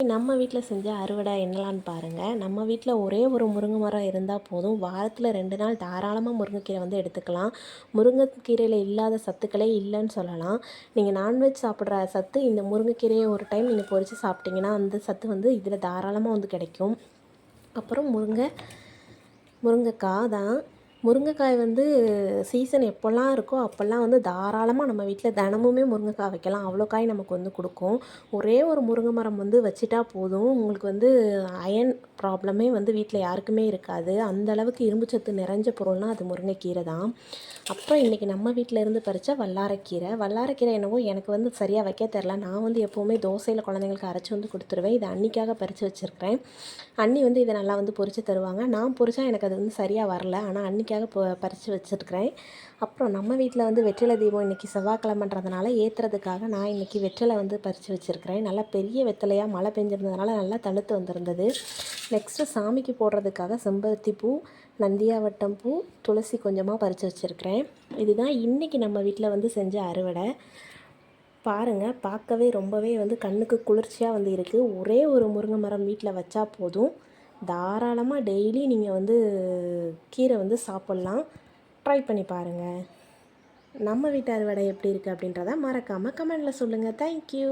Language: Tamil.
நம்ம வீட்டில் செஞ்ச அறுவடை என்னலான்னு பாருங்கள் நம்ம வீட்டில் ஒரே ஒரு முருங்கை மரம் இருந்தால் போதும். வாரத்தில் ரெண்டு நாள் தாராளமாக முருங்கைக்கீரை வந்து எடுத்துக்கலாம். முருங்கைக்கீரையில் இல்லாத சத்துக்களே இல்லைன்னு சொல்லலாம். நீங்கள் நான்வெஜ் சாப்பிட்ற சத்து இந்த முருங்கைக்கீரையை ஒரு டைம் நீங்கள் பொரித்து சாப்பிட்டிங்கன்னா அந்த சத்து வந்து இதில் தாராளமாக வந்து கிடைக்கும். அப்புறம் முருங்கை முருங்கைக்காய் தான். முருங்கைக்காய் வந்து சீசன் எப்போல்லாம் இருக்கோ அப்போல்லாம் வந்து தாராளமாக நம்ம வீட்டில் தினமுமே முருங்கைக்காய் வைக்கலாம். அவ்வளோ காய் நமக்கு வந்து கொடுக்கும். ஒரே ஒரு முருங்கை மரம் வந்து வச்சுட்டா போதும். உங்களுக்கு வந்து அயன் ப்ராப்ளமே வந்து வீட்டில் யாருக்குமே இருக்காது. அந்த அளவுக்கு இரும்பு சத்து நிறைஞ்ச பொருள்னால் அது முருங்கைக்கீரை தான். அப்புறம் இன்றைக்கி நம்ம வீட்டில் இருந்து பறித்த வல்லாரக்கீரை. வல்லாரக்கீரை என்னவோ எனக்கு வந்து சரியாக வைக்க தெரில நான் வந்து எப்போவுமே தோசையில் குழந்தைங்களுக்கு அரைச்சி வந்து கொடுத்துருவேன். இதை அன்னிக்காக பறித்து வச்சுருக்கிறேன். அன்னி வந்து இதை நல்லா வந்து பொறிச்சு தருவாங்க. நான் பொறிச்சா எனக்கு அது வந்து சரியாக வரல. ஆனால் அன்னி அன்னிக்காக இப்போ பறித்து வச்சுருக்கிறேன். அப்புறம் நம்ம வீட்டில் வந்து வெற்றிலை தீபம் இன்றைக்கி செவ்வாய்க்கிழமன்றதுனால ஏற்றுறதுக்காக நான் இன்றைக்கி வெற்றிலை வந்து பறித்து வச்சுருக்கிறேன். நல்லா பெரிய வெத்தலையாக மழை பெஞ்சிருந்ததுனால நல்லா தழுத்து வந்திருந்தது. நெக்ஸ்ட்டு சாமிக்கு போடுறதுக்காக செம்பருத்தி பூ நந்தியாவட்டம் பூ துளசி கொஞ்சமாக பறித்து வச்சுருக்கிறேன். இதுதான் இன்றைக்கி நம்ம வீட்டில் வந்து செஞ்ச அறுவடை. பாருங்கள் பார்க்கவே ரொம்பவே வந்து கண்ணுக்கு குளிர்ச்சியாக வந்து இருக்குது ஒரே ஒரு முருங்கை மரம் வீட்டில் வச்சா போதும். தாராளமாக டெய்லி நீங்கள் வந்து கீரை வந்து சாப்பிட்லாம். ட்ரை பண்ணி பாருங்கள் நம்ம வீட்டு அறுவடை எப்படி இருக்குது அப்படின்றத மறக்காமல் கமெண்டில் சொல்லுங்கள் தேங்க்யூ